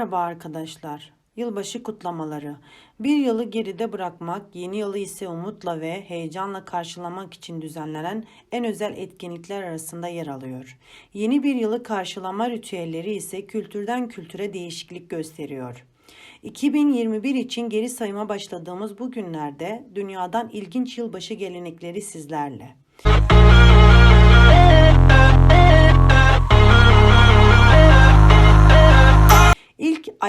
Merhaba arkadaşlar. Yılbaşı kutlamaları. Bir yılı geride bırakmak, yeni yılı ise umutla ve heyecanla karşılamak için düzenlenen en özel etkinlikler arasında yer alıyor. Yeni bir yılı karşılama ritüelleri ise kültürden kültüre değişiklik gösteriyor. 2021 için geri sayıma başladığımız bu günlerde dünyadan ilginç yılbaşı gelenekleri sizlerle.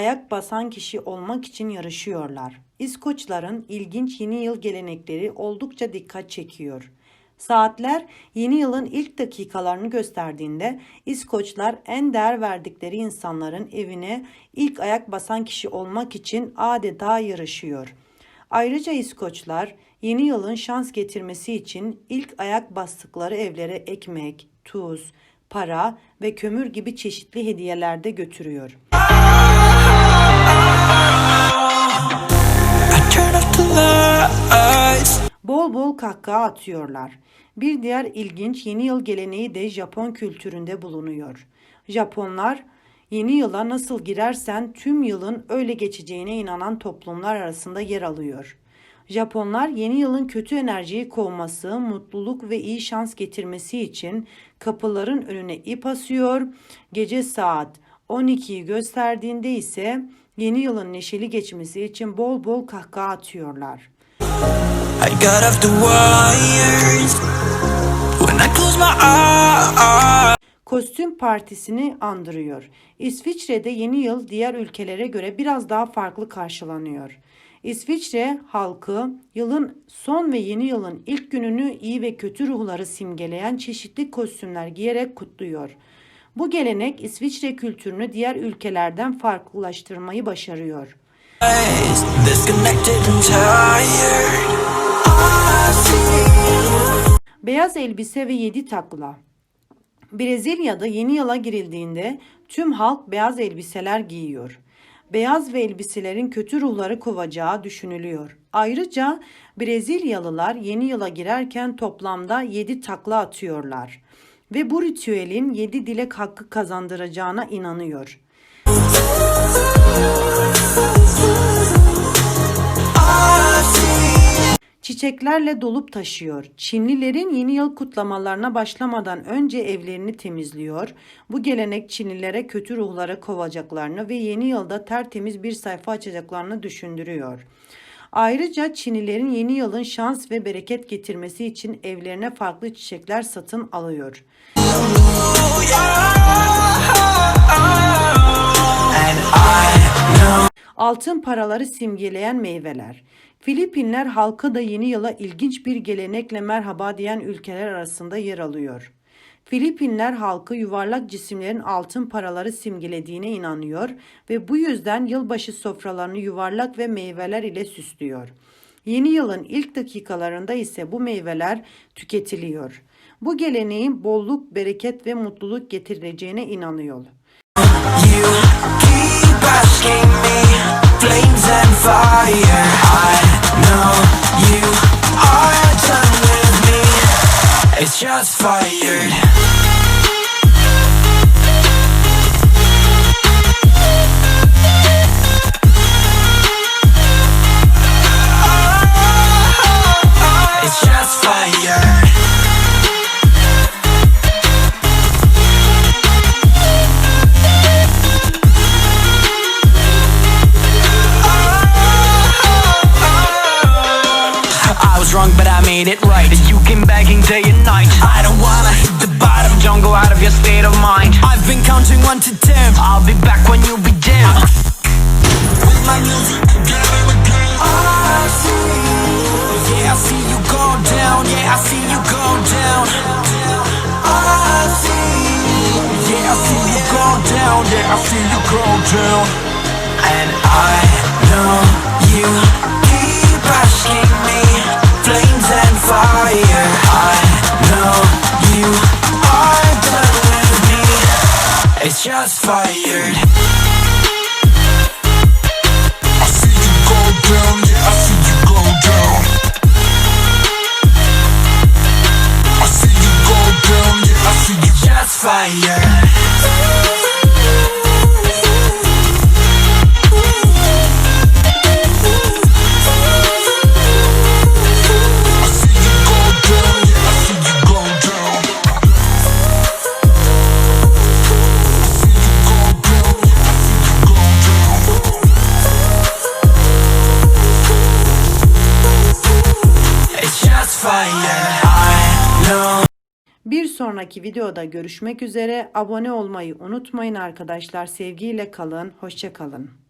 Ayak basan kişi olmak için yarışıyorlar. İskoçların ilginç yeni yıl gelenekleri oldukça dikkat çekiyor. Saatler yeni yılın ilk dakikalarını gösterdiğinde İskoçlar en değer verdikleri insanların evine ilk ayak basan kişi olmak için adeta yarışıyor. Ayrıca İskoçlar yeni yılın şans getirmesi için ilk ayak bastıkları evlere ekmek, tuz, para ve kömür gibi çeşitli hediyeler de götürüyor. Kahkaha atıyorlar. Bir diğer ilginç yeni yıl geleneği de Japon kültüründe bulunuyor. Japonlar yeni yıla nasıl girersen tüm yılın öyle geçeceğine inanan toplumlar arasında yer alıyor. Japonlar yeni yılın kötü enerjiyi kovması, mutluluk ve iyi şans getirmesi için kapıların önüne ip asıyor. Gece saat 12'yi gösterdiğinde ise yeni yılın neşeli geçmesi için bol bol kahkaha atıyorlar. I got off the wires when I close my eyes. Kostüm partisini andırıyor. İsviçre'de yeni yıl diğer ülkelere göre biraz daha farklı karşılanıyor. İsviçre halkı yılın son ve yeni yılın ilk gününü iyi ve kötü ruhları simgeleyen çeşitli kostümler giyerek kutluyor. Bu gelenek İsviçre kültürünü diğer ülkelerden farklılaştırmayı başarıyor. Disconnected and tired. Beyaz elbise ve yedi takla. Brezilya'da yeni yıla girildiğinde tüm halk beyaz elbiseler giyiyor. Beyaz ve elbiselerin kötü ruhları kovacağı düşünülüyor. Ayrıca Brezilyalılar yeni yıla girerken toplamda 7 takla atıyorlar ve bu ritüelin 7 dilek hakkı kazandıracağına inanıyor. I Çiçeklerle dolup taşıyor. Çinlilerin yeni yıl kutlamalarına başlamadan önce evlerini temizliyor. Bu gelenek Çinlilere kötü ruhları kovacaklarını ve yeni yılda tertemiz bir sayfa açacaklarını düşündürüyor. Ayrıca Çinlilerin yeni yılın şans ve bereket getirmesi için evlerine farklı çiçekler satın alıyor. Altın paraları simgeleyen meyveler. Filipinler halkı da yeni yıla ilginç bir gelenekle merhaba diyen ülkeler arasında yer alıyor. Filipinler halkı yuvarlak cisimlerin altın paraları simgelediğine inanıyor ve bu yüzden yılbaşı sofralarını yuvarlak ve meyveler ile süslüyor. Yeni yılın ilk dakikalarında ise bu meyveler tüketiliyor. Bu geleneğin bolluk, bereket ve mutluluk getireceğine inanıyor. shots fired. Was wrong, but I made it right. You came begging day and night. I don't wanna hit the bottom. Don't go out of your state of mind. I've been counting one to ten. I'll be back when you be dim. With my music again again. I see. Yeah, I see you go down. Yeah, I see you go down. Ah, I see. Yeah, I see you go down. Yeah, I see you go down. And I know you keep asking me fire. I know you are with me. It's just fired. I see you go down, sonraki videoda görüşmek üzere. Abone olmayı unutmayın arkadaşlar. Sevgiyle kalın. Hoşça kalın.